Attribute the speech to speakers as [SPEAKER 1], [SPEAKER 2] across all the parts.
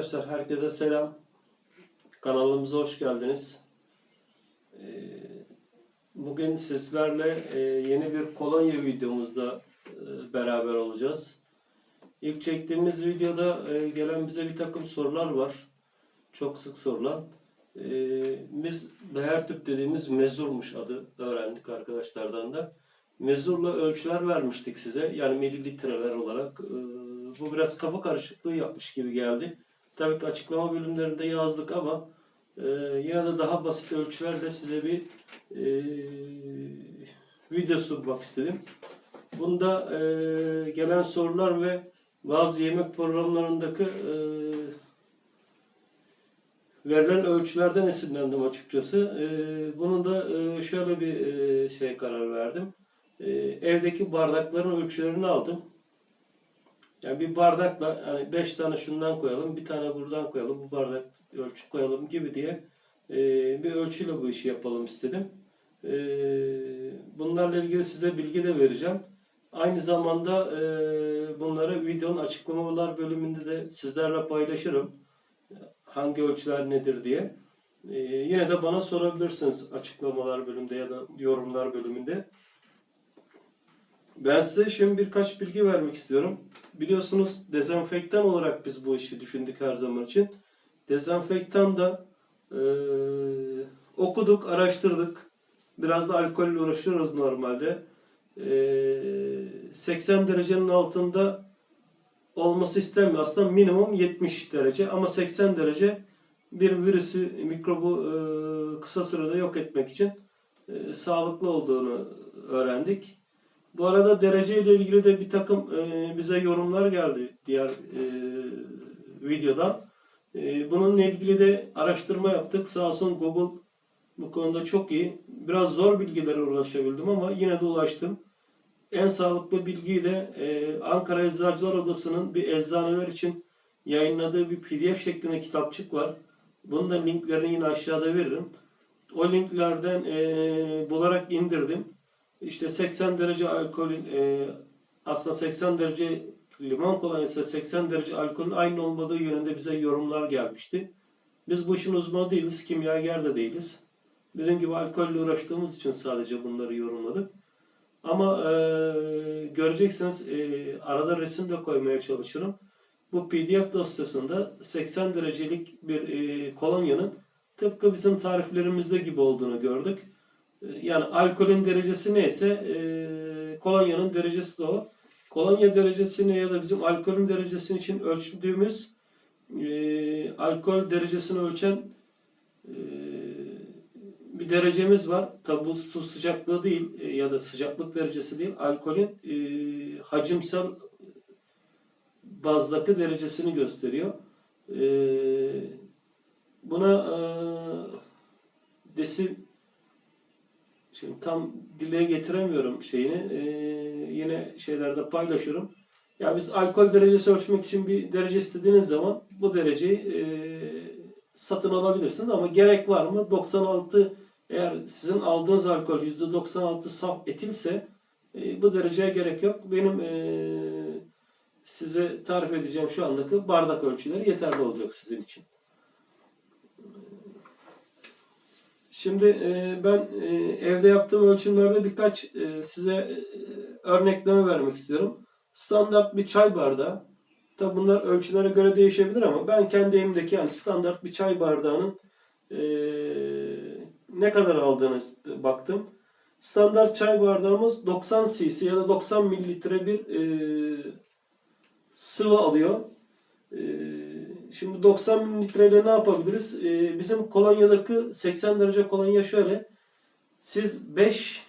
[SPEAKER 1] Arkadaşlar herkese selam. Kanalımıza hoş geldiniz. Ee, Bugün sizlerle e, yeni bir kolonya videomuzda e, beraber olacağız. İlk çektiğimiz videoda e, gelen bize bir takım sorular var. Çok sık sorulan. Biz beher tüp dediğimiz mezurmuş adı öğrendik arkadaşlardan da. Mezurla ölçüler vermiştik size. Yani mililitreler olarak. Bu biraz kafa karışıklığı yapmış gibi geldi. Tabii ki açıklama bölümlerinde yazdık ama e, yine de daha basit ölçülerle size bir e, video sunmak istedim. Bunda e, gelen sorular ve bazı yemek programlarındaki e, verilen ölçülerden esinlendim açıkçası. E, bunun da e, şöyle bir e, şey karar verdim. E, evdeki bardakların ölçülerini aldım. Yani bir bardakla hani beş tane şundan koyalım, bir tane buradan koyalım, bu bardak ölçü koyalım gibi diye e, bir ölçüyle bu işi yapalım istedim. E, bunlarla ilgili size bilgi de vereceğim. Aynı zamanda e, bunları videonun açıklamalar bölümünde de sizlerle paylaşırım. Hangi ölçüler nedir diye. E, yine de bana sorabilirsiniz açıklamalar bölümünde ya da yorumlar bölümünde. Ben size şimdi birkaç bilgi vermek istiyorum. Biliyorsunuz dezenfektan olarak biz bu işi düşündük her zaman için. Dezenfektan da e, okuduk, araştırdık. Biraz da alkolle uğraşıyoruz normalde. E, 80 derecenin altında olması istenmiyor. Aslında minimum 70 derece ama 80 derece bir virüsü, mikrobu e, kısa sürede yok etmek için e, sağlıklı olduğunu öğrendik. Bu arada derece ile ilgili de bir takım e, bize yorumlar geldi diğer e, videodan. E, bununla ilgili de araştırma yaptık. Sağ olsun Google bu konuda çok iyi. Biraz zor bilgilere ulaşabildim ama yine de ulaştım. En sağlıklı bilgiyi de e, Ankara Eczacılar Odası'nın bir eczaneler için yayınladığı bir pdf şeklinde kitapçık var. Bunun da linklerini yine aşağıda veririm. O linklerden e, bularak indirdim. İşte 80 derece alkolün e, aslında 80 derece limon kolonyası 80 derece alkolün aynı olmadığı yönünde bize yorumlar gelmişti. Biz bu işin uzmanı değiliz, kimyager de değiliz. Dediğim gibi alkolle uğraştığımız için sadece bunları yorumladık. Ama e, göreceksiniz e, arada resim de koymaya çalışırım. Bu pdf dosyasında 80 derecelik bir e, kolonyanın tıpkı bizim tariflerimizde gibi olduğunu gördük. E, Yani alkolün derecesi neyse e, kolonyanın derecesi de o. Kolonya derecesini ya da bizim alkolün derecesini için ölçtüğümüz e, alkol derecesini ölçen e, bir derecemiz var. Tabi bu su sıcaklığı değil e, ya da sıcaklık derecesi değil. Alkolün e, hacimsel bazdaki derecesini gösteriyor. E, buna e, desi Şimdi tam dile getiremiyorum şeyini. Ee, yine şeylerde paylaşırım. Ya biz alkol derecesi ölçmek için bir derece istediğiniz zaman bu dereceyi e, satın alabilirsiniz ama gerek var mı? 96 eğer sizin aldığınız alkol %96 saf etilse e, bu dereceye gerek yok. Benim e, size tarif edeceğim şu andaki bardak ölçüleri yeterli olacak sizin için. Şimdi e, ben e, evde yaptığım ölçümlerde birkaç e, size örnekleme vermek istiyorum. Standart bir çay bardağı. Tabi bunlar ölçülere göre değişebilir ama ben kendi evimdeki yani standart bir çay bardağının ne kadar aldığını baktım. Standart çay bardağımız 90 cc ya da 90 mililitre bir sıvı alıyor. E, Şimdi 90 mililitreyle ne yapabiliriz? Ee, bizim kolonyadaki 80 derece kolonya şöyle. Siz 5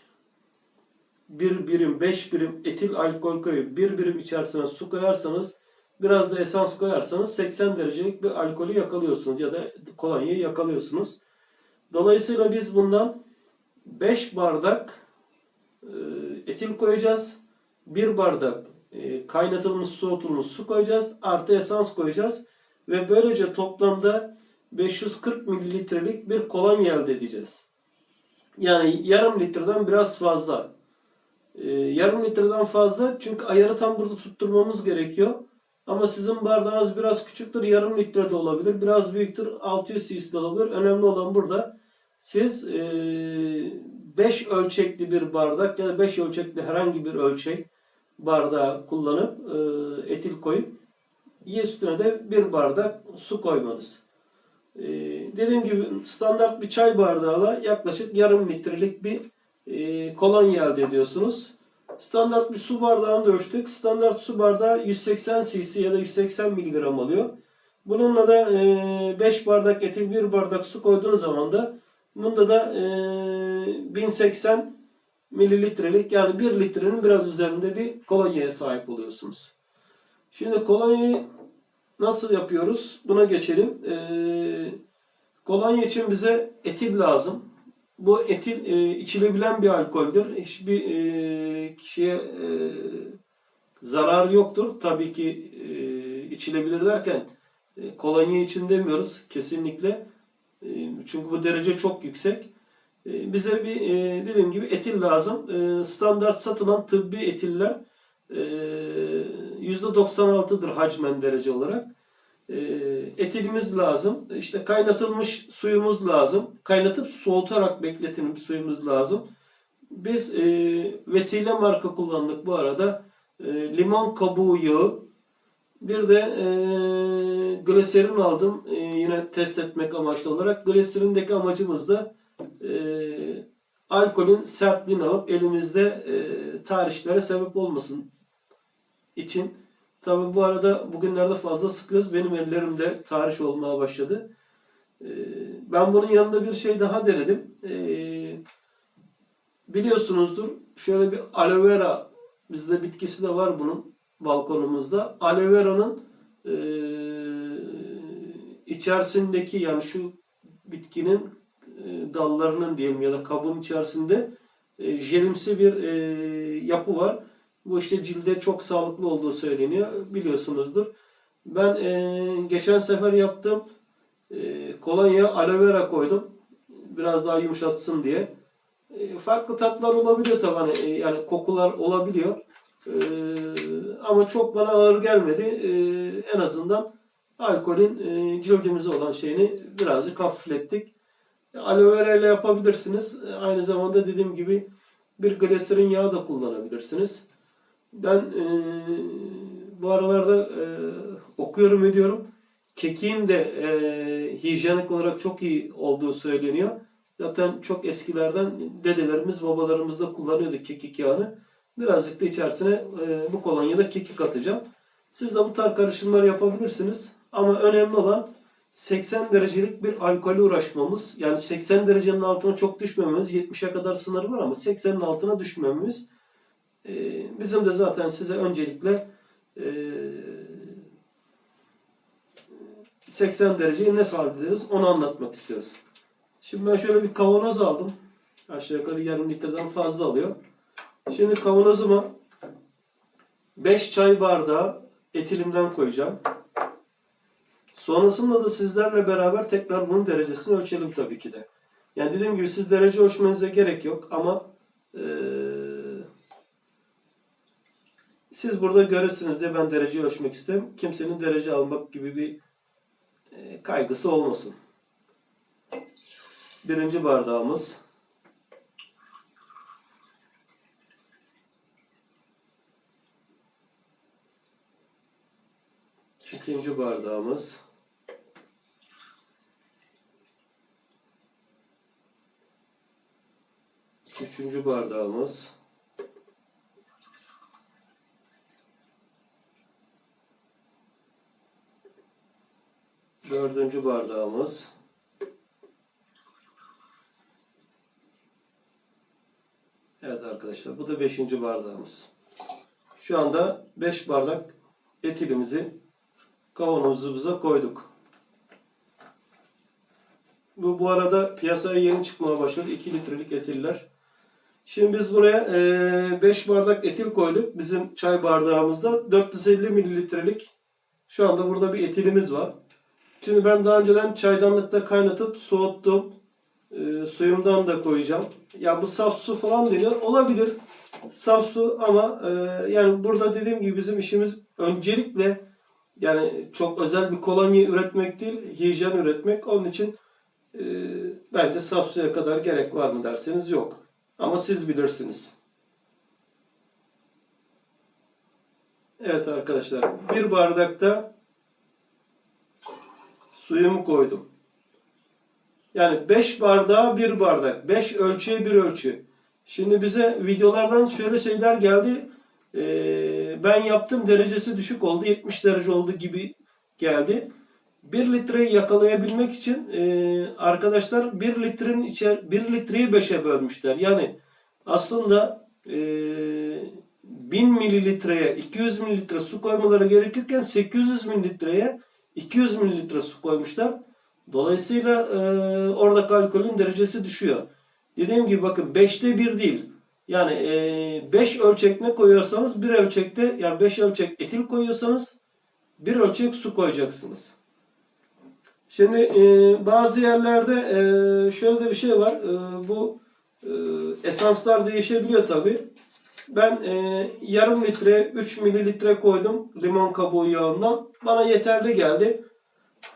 [SPEAKER 1] bir birim, 5 birim etil alkol koyup bir birim içerisine su koyarsanız biraz da esans koyarsanız 80 derecelik bir alkolü yakalıyorsunuz ya da kolonyayı yakalıyorsunuz. Dolayısıyla biz bundan 5 bardak e, etil koyacağız. 1 bardak e, kaynatılmış soğutulmuş su koyacağız. Artı esans koyacağız ve böylece toplamda 540 mililitrelik bir kolonya elde edeceğiz. Yani yarım litreden biraz fazla. Ee, yarım litreden fazla çünkü ayarı tam burada tutturmamız gerekiyor. Ama sizin bardağınız biraz küçüktür, yarım litre de olabilir. Biraz büyüktür, 600 cc de olabilir. Önemli olan burada siz 5 ölçekli bir bardak ya da 5 ölçekli herhangi bir ölçek bardağı kullanıp e, etil koyup üstüne de bir bardak su koymanız. E, dediğim gibi standart bir çay bardağıyla yaklaşık yarım litrelik bir e, kolonya elde ediyorsunuz. Standart bir su bardağını da ölçtük. Standart su bardağı 180 cc ya da 180 miligram alıyor. Bununla da 5 bardak etil 1 bardak su koyduğunuz zaman da bunda da e, 1080 mililitrelik yani 1 litrenin biraz üzerinde bir kolonyaya sahip oluyorsunuz. Şimdi kolonyayı nasıl yapıyoruz? Buna geçelim. E, kolonya için bize etil lazım. Bu etil e, içilebilen bir alkoldür. Hiçbir e, kişiye e, zarar yoktur. Tabii ki e, içilebilir derken e, kolonya için demiyoruz kesinlikle. E, çünkü bu derece çok yüksek. E, bize bir e, dediğim gibi etil lazım. E, standart satılan tıbbi etiller e, %96'dır hacmen derece olarak. E, etilimiz lazım. İşte kaynatılmış suyumuz lazım. Kaynatıp soğutarak bekletilmiş suyumuz lazım. Biz e, vesile marka kullandık bu arada. E, limon kabuğu yağı. Bir de e, gliserin aldım. E, yine test etmek amaçlı olarak. Gliserindeki amacımız da e, alkolün sertliğini alıp elimizde e, tarihçilere sebep olmasın için. Tabi bu arada bugünlerde fazla sıkıyoruz. Benim ellerimde tarih olmaya başladı. E, ben bunun yanında bir şey daha denedim. E, biliyorsunuzdur şöyle bir aloe vera bizde bitkisi de var bunun balkonumuzda. Aloe vera'nın e, içerisindeki yani şu bitkinin dallarının diyelim ya da kabuğun içerisinde jelimsi bir yapı var. Bu işte cilde çok sağlıklı olduğu söyleniyor. Biliyorsunuzdur. Ben e, geçen sefer yaptım. E, kolonya aloe vera koydum. Biraz daha yumuşatsın diye. E, farklı tatlar olabiliyor tabii. Hani, e, yani kokular olabiliyor. E, ama çok bana ağır gelmedi. E, en azından alkolün e, cildimize olan şeyini birazcık hafiflettik. Aloe vera ile yapabilirsiniz. E, Aynı zamanda dediğim gibi bir gliserin yağı da kullanabilirsiniz. Ben e, bu aralarda e, okuyorum ediyorum. Kekiğin de e, hijyenik olarak çok iyi olduğu söyleniyor. Zaten çok eskilerden dedelerimiz, babalarımız da kullanıyordu kekik yağını. Birazcık da içerisine e, bu kolonyada kekik atacağım. Siz de bu tarz karışımlar yapabilirsiniz. Ama önemli olan 80 derecelik bir alkolü uğraşmamız. Yani 80 derecenin altına çok düşmememiz. 70'e kadar sınırı var ama 80'in altına düşmememiz. Ee, bizim de zaten size öncelikle e, 80 dereceyi nasıl hallederiz onu anlatmak istiyoruz. Şimdi ben şöyle bir kavanoz aldım. Aşağı yukarı yarım litreden fazla alıyor. Şimdi kavanozuma 5 çay bardağı etilimden koyacağım. Sonrasında da sizlerle beraber tekrar bunun derecesini ölçelim tabii ki de. Yani dediğim gibi siz derece ölçmenize gerek yok ama eee, siz burada görürsünüz diye ben derece ölçmek istedim. Kimsenin derece almak gibi bir eee, kaygısı olmasın. Birinci bardağımız. İkinci bardağımız. Üçüncü bardağımız. Dördüncü bardağımız. Evet arkadaşlar bu da beşinci bardağımız. Şu anda beş bardak etilimizi kavanozumuza koyduk. Bu bu arada piyasaya yeni çıkmaya başladı 2 litrelik etiller. Şimdi biz buraya 5 bardak etil koyduk. Bizim çay bardağımızda 450 mililitrelik şu anda burada bir etilimiz var. Şimdi ben daha önceden çaydanlıkta kaynatıp soğuttum. E, suyumdan da koyacağım. Ya bu saf su falan deniyor. Olabilir. Saf su ama e, yani burada dediğim gibi bizim işimiz öncelikle Yani çok özel bir kolonya üretmek değil, hijyen üretmek. Onun için e, bence saf suya kadar gerek var mı derseniz yok. Ama siz bilirsiniz. Evet arkadaşlar, bir bardakta suyumu koydum. Yani 5 bardağa bir bardak. 5 ölçüye bir ölçü. Şimdi bize videolardan şöyle şeyler geldi. Ee, ben yaptım derecesi düşük oldu. 70 derece oldu gibi geldi. 1 litreyi yakalayabilmek için e, arkadaşlar 1 litrenin içer 1 litreyi 5'e bölmüşler. Yani aslında e, 1000 mililitreye 200 mililitre su koymaları gerekirken 800 mililitreye 200 mililitre su koymuşlar. Dolayısıyla e, orada alkolün derecesi düşüyor. Dediğim gibi bakın 5'te 1 değil. Yani 5 ölçek ne koyuyorsanız bir ölçekte yani 5 ölçek etil koyuyorsanız bir ölçek su koyacaksınız. Şimdi e, bazı yerlerde e, şöyle de bir şey var. E, bu e, esanslar değişebiliyor tabi. Ben e, yarım litre 3 mililitre koydum limon kabuğu yağından. Bana yeterli geldi.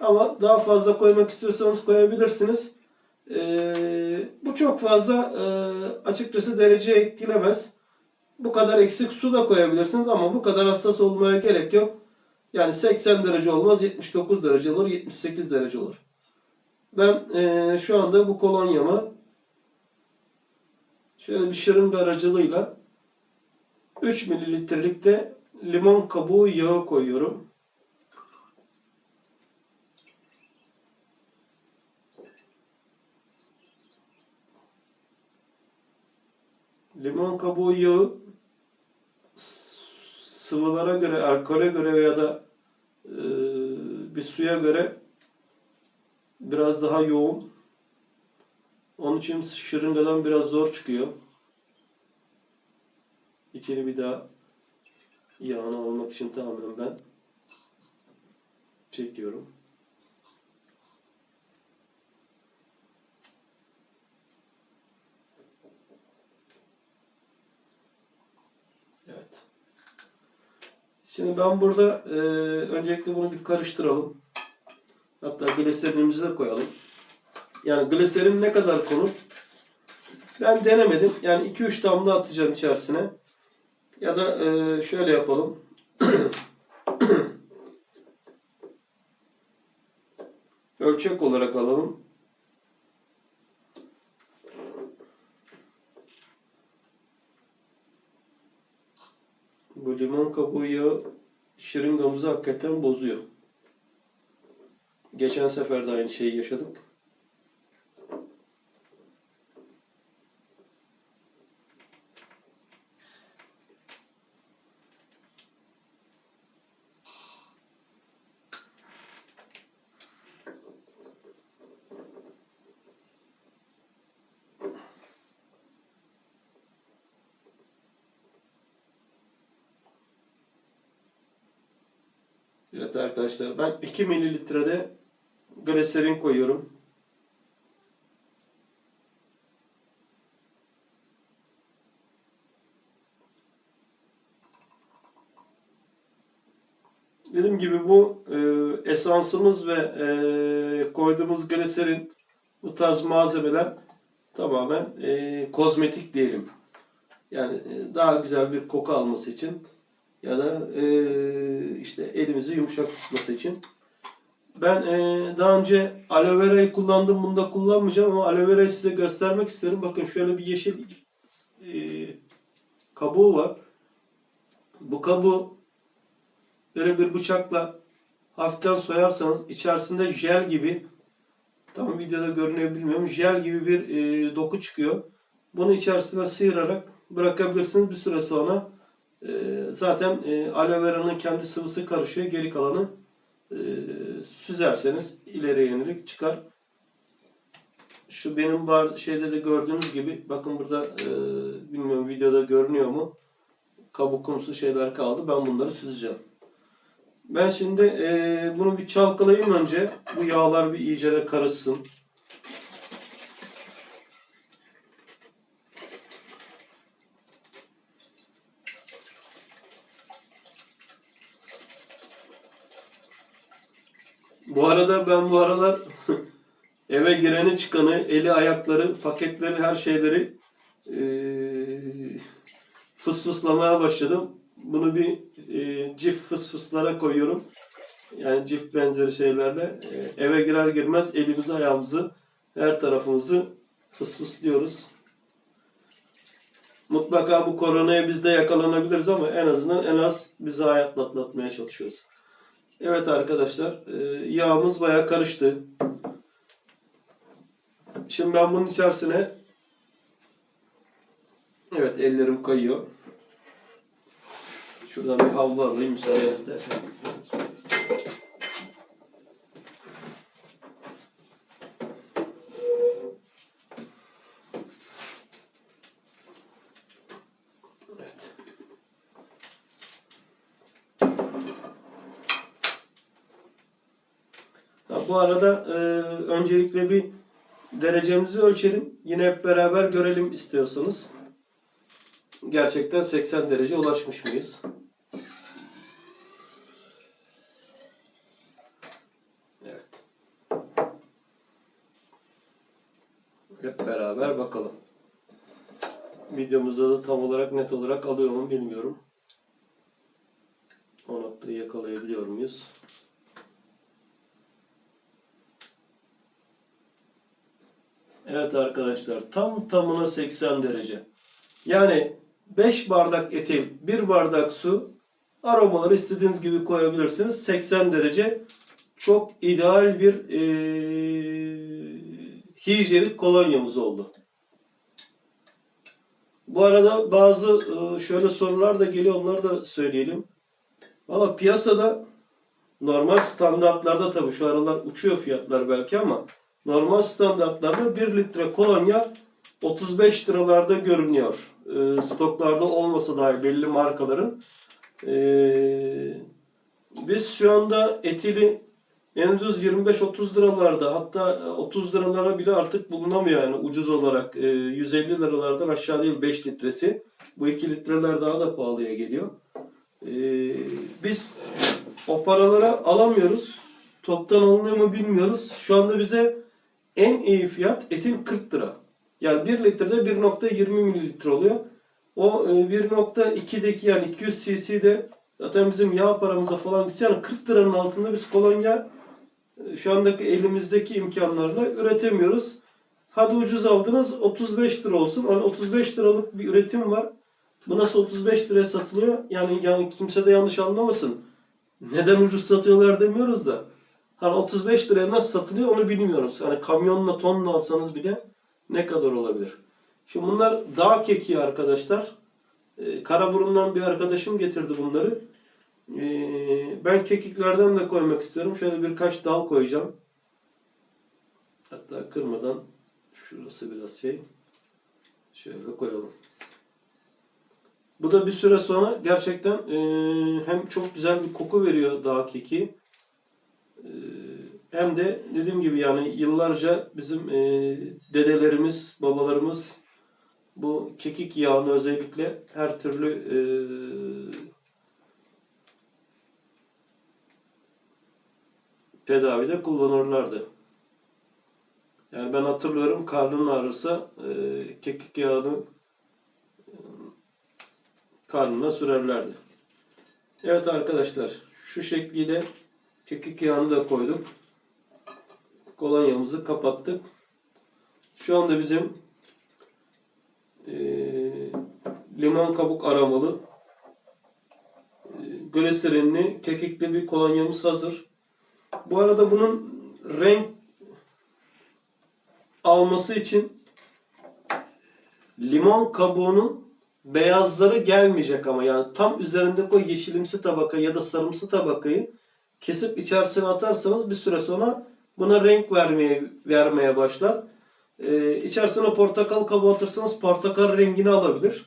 [SPEAKER 1] Ama daha fazla koymak istiyorsanız koyabilirsiniz. Ee, bu çok fazla e, açıkçası dereceye etkilemez. Bu kadar eksik su da koyabilirsiniz ama bu kadar hassas olmaya gerek yok. Yani 80 derece olmaz, 79 derece olur, 78 derece olur. Ben e, şu anda bu kolonyamı şöyle bir şırınga aracılığıyla 3 mililitrelik de limon kabuğu yağı koyuyorum. Limon kabuğu yağı sıvılara göre, alkole göre veya da e, bir suya göre biraz daha yoğun. Onun için şırıngadan biraz zor çıkıyor. İçini bir daha yağını almak için tamamen ben çekiyorum. Evet. Şimdi ben burada e, öncelikle bunu bir karıştıralım. Hatta gliserinimizi de koyalım. Yani gliserin ne kadar konur? Ben denemedim. Yani 2-3 damla atacağım içerisine. Ya da e, şöyle yapalım. Ölçek olarak alalım. Bu limon kabuğu yağı şırıngamızı hakikaten bozuyor. Geçen sefer de aynı şeyi yaşadık. Evet arkadaşlar ben 2 mililitrede gliserin koyuyorum. Dediğim gibi bu e, esansımız ve e, koyduğumuz gliserin bu tarz malzemeler tamamen e, kozmetik diyelim. Yani e, daha güzel bir koku alması için ya da e, işte elimizi yumuşak tutması için. Ben e, daha önce aloe vera'yı kullandım. Bunu da kullanmayacağım ama aloe vera'yı size göstermek isterim. Bakın şöyle bir yeşil e, kabuğu var. Bu kabuğu böyle bir bıçakla hafiften soyarsanız içerisinde jel gibi tam videoda görünüyor bilmiyorum. Jel gibi bir e, doku çıkıyor. Bunu içerisine sıyırarak bırakabilirsiniz. Bir süre sonra e, zaten e, aloe vera'nın kendi sıvısı karışıyor. Geri kalanı e, süzerseniz ileriye yönelik çıkar. Şu benim bar şeyde de gördüğünüz gibi bakın burada e, bilmiyorum videoda görünüyor mu? Kabukumsu şeyler kaldı. Ben bunları süzeceğim. Ben şimdi e, bunu bir çalkalayayım önce. Bu yağlar bir iyice de karışsın. Bu arada ben bu aralar eve gireni çıkanı, eli ayakları, paketleri, her şeyleri eee fısfıslamaya başladım. Bunu bir eee cif fısfıslara koyuyorum. Yani cif benzeri şeylerle eee, eve girer girmez elimizi ayağımızı her tarafımızı fısfıslıyoruz. Mutlaka bu koronaya biz de yakalanabiliriz ama en azından en az bizi hayatla çalışıyoruz. Evet arkadaşlar e, yağımız bayağı karıştı. Şimdi ben bunun içerisine Evet ellerim kayıyor. Şuradan bir havlu alayım müsaadenizle. Evet. Ha, bu arada e, öncelikle bir derecemizi ölçelim. Yine hep beraber görelim istiyorsanız. Gerçekten 80 derece ulaşmış mıyız? Evet. Hep beraber bakalım. Videomuzda da tam olarak net olarak alıyor mu bilmiyorum. O noktayı yakalayabiliyor muyuz? Evet arkadaşlar tam tamına 80 derece. Yani 5 bardak etil, 1 bardak su aromaları istediğiniz gibi koyabilirsiniz. 80 derece çok ideal bir eee hijyenik kolonyamız oldu. Bu arada bazı eee, şöyle sorular da geliyor onları da söyleyelim. Valla piyasada normal standartlarda tabii şu aralar uçuyor fiyatlar belki ama normal standartlarda 1 litre kolonya 35 liralarda görünüyor. Ee, stoklarda olmasa dahi belli markaların. Ee, biz şu anda etili en ucuz 25-30 liralarda hatta 30 liralara bile artık bulunamıyor yani ucuz olarak. Ee, 150 liralardan aşağı değil 5 litresi. Bu 2 litreler daha da pahalıya geliyor. Ee, biz o paralara alamıyoruz. Toptan alınıyor mu bilmiyoruz. Şu anda bize en iyi fiyat etin 40 lira. Yani 1 litrede 1.20 mililitre oluyor. O e, 1.2'deki yani 200 cc'de zaten bizim yağ paramıza falan gitse yani 40 liranın altında biz kolonya e, şu andaki elimizdeki imkanlarla üretemiyoruz. Hadi ucuz aldınız 35 lira olsun. Hani 35 liralık bir üretim var. Bu nasıl 35 liraya satılıyor? Yani yani kimse de yanlış anlamasın. Neden ucuz satıyorlar demiyoruz da. Hani 35 liraya nasıl satılıyor onu bilmiyoruz. Hani kamyonla tonla alsanız bile ne kadar olabilir? Şimdi bunlar dağ kekiği arkadaşlar. Ee, Karaburun'dan bir arkadaşım getirdi bunları. Ee, ben kekiklerden de koymak istiyorum. Şöyle birkaç dal koyacağım. Hatta kırmadan şurası biraz şey. Şöyle koyalım. Bu da bir süre sonra gerçekten e, hem çok güzel bir koku veriyor dağ kekiği. E, hem de dediğim gibi yani yıllarca bizim e, dedelerimiz, babalarımız bu kekik yağını özellikle her türlü e, tedavide kullanırlardı. Yani ben hatırlıyorum karnın ağrısı e, kekik yağını e, karnına sürerlerdi. Evet arkadaşlar şu şekliyle kekik yağını da koyduk. Kolonyamızı kapattık. Şu anda bizim eee, limon kabuk aromalı eee, gliserinli kekikli bir kolonyamız hazır. Bu arada bunun renk alması için limon kabuğunun beyazları gelmeyecek ama yani tam üzerindeki o yeşilimsi tabaka ya da sarımsı tabakayı kesip içerisine atarsanız bir süre sonra buna renk vermeye vermeye başlar. Ee, içerisine portakal kabuğu atarsanız portakal rengini alabilir.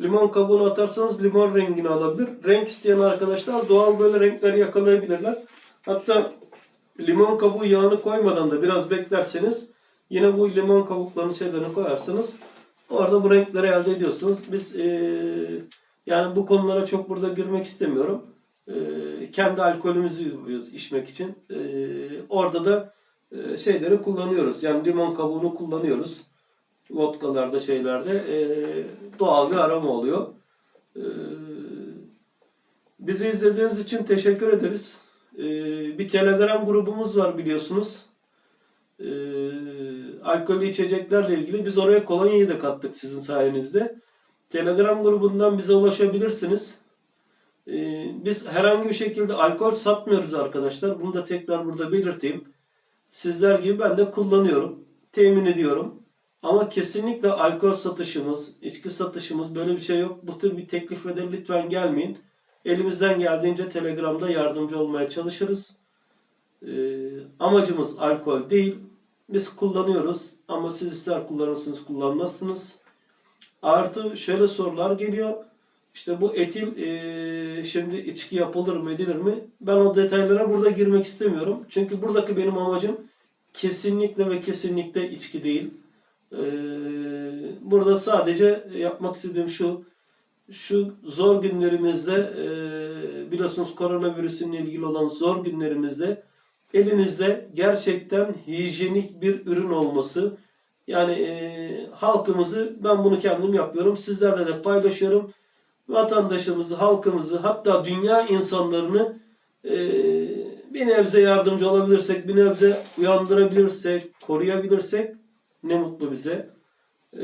[SPEAKER 1] Limon kabuğunu atarsanız limon rengini alabilir. Renk isteyen arkadaşlar doğal böyle renkleri yakalayabilirler. Hatta limon kabuğu yağını koymadan da biraz beklerseniz yine bu limon kabuklarını şeylerini koyarsanız orada bu renkleri elde ediyorsunuz. Biz eee, yani bu konulara çok burada girmek istemiyorum. E, kendi alkolümüzü yapıyoruz içmek için. E, orada da e, şeyleri kullanıyoruz. Yani limon kabuğunu kullanıyoruz. Vodkalarda şeylerde e, doğal bir aroma oluyor. Bizi izlediğiniz için teşekkür ederiz. Bir Telegram grubumuz var biliyorsunuz. E, içeceklerle ilgili biz oraya kolonyayı da kattık sizin sayenizde. Telegram grubundan bize ulaşabilirsiniz. Ee, biz herhangi bir şekilde alkol satmıyoruz arkadaşlar. Bunu da tekrar burada belirteyim. Sizler gibi ben de kullanıyorum. Temin ediyorum. Ama kesinlikle alkol satışımız, içki satışımız böyle bir şey yok. Bu tür bir teklifle de lütfen gelmeyin. Elimizden geldiğince Telegram'da yardımcı olmaya çalışırız. Ee, amacımız alkol değil. Biz kullanıyoruz ama siz ister kullanırsınız kullanmazsınız. Artı şöyle sorular geliyor. İşte bu etil eee, şimdi içki yapılır mı edilir mi? Ben o detaylara burada girmek istemiyorum. Çünkü buradaki benim amacım kesinlikle ve kesinlikle içki değil. Eee, burada sadece yapmak istediğim şu şu zor günlerimizde eee, biliyorsunuz koronavirüsünle ilgili olan zor günlerimizde elinizde gerçekten hijyenik bir ürün olması yani eee, halkımızı ben bunu kendim yapıyorum. Sizlerle de paylaşıyorum vatandaşımızı, halkımızı hatta dünya insanlarını e, bir nebze yardımcı olabilirsek, bir nebze uyandırabilirsek, koruyabilirsek ne mutlu bize. E,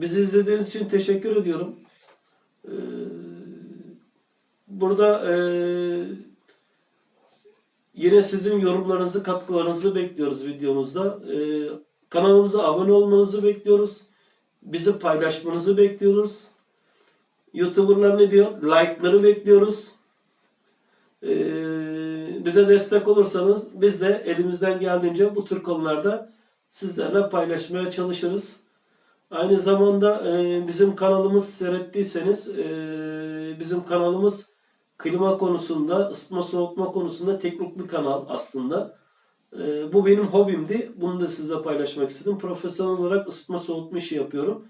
[SPEAKER 1] bizi izlediğiniz için teşekkür ediyorum. E, burada e, yine sizin yorumlarınızı, katkılarınızı bekliyoruz videomuzda. E, kanalımıza abone olmanızı bekliyoruz. Bizi paylaşmanızı bekliyoruz. YouTuber'lar ne diyor? Like'ları bekliyoruz. Ee, bize destek olursanız biz de elimizden geldiğince bu tür konularda sizlerle paylaşmaya çalışırız. Aynı zamanda e, bizim kanalımız seyrettiyseniz e, bizim kanalımız klima konusunda, ısıtma soğutma konusunda teknik bir kanal aslında. E, bu benim hobimdi. Bunu da sizle paylaşmak istedim. Profesyonel olarak ısıtma soğutma işi yapıyorum.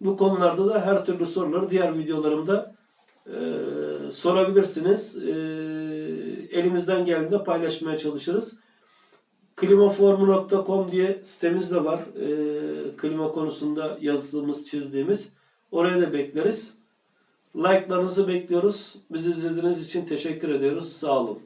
[SPEAKER 1] Bu konularda da her türlü soruları diğer videolarımda e, sorabilirsiniz. E, elimizden geldiğinde paylaşmaya çalışırız. Klimaformu.com diye sitemiz de var. E, klima konusunda yazdığımız, çizdiğimiz. Oraya da bekleriz. Like'larınızı bekliyoruz. Bizi izlediğiniz için teşekkür ediyoruz. Sağ olun.